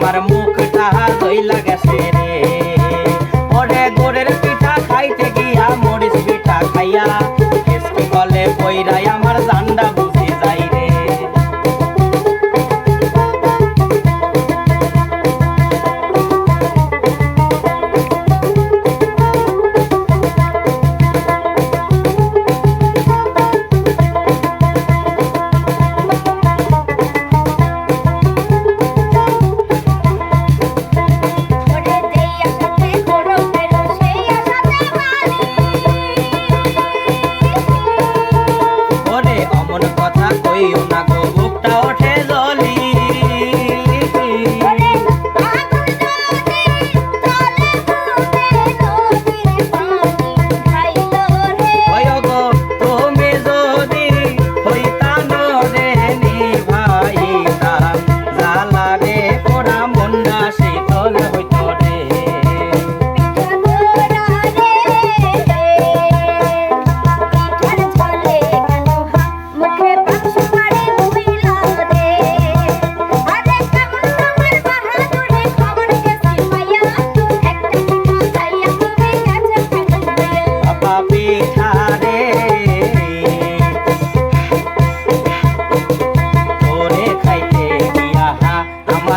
আমার মুখটা ধইলা গেছে রে। ওরে গোড়ের পিঠা খাইতে গিয়া মরিচ পিঠা খাইয়া বইরাই আমার I coi una go.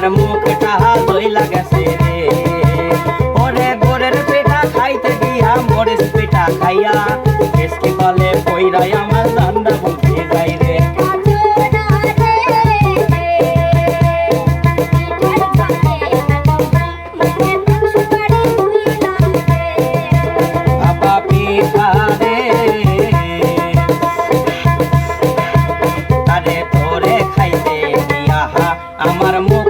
আমার মুখটা দই গেছে রে। ওরে গোরের পেটা খাইতে গিয়া মরিস পেটা খাইয়া কেসকে বলে পইরাই আমার রান্না বলতে যাই রে। আমার মুখ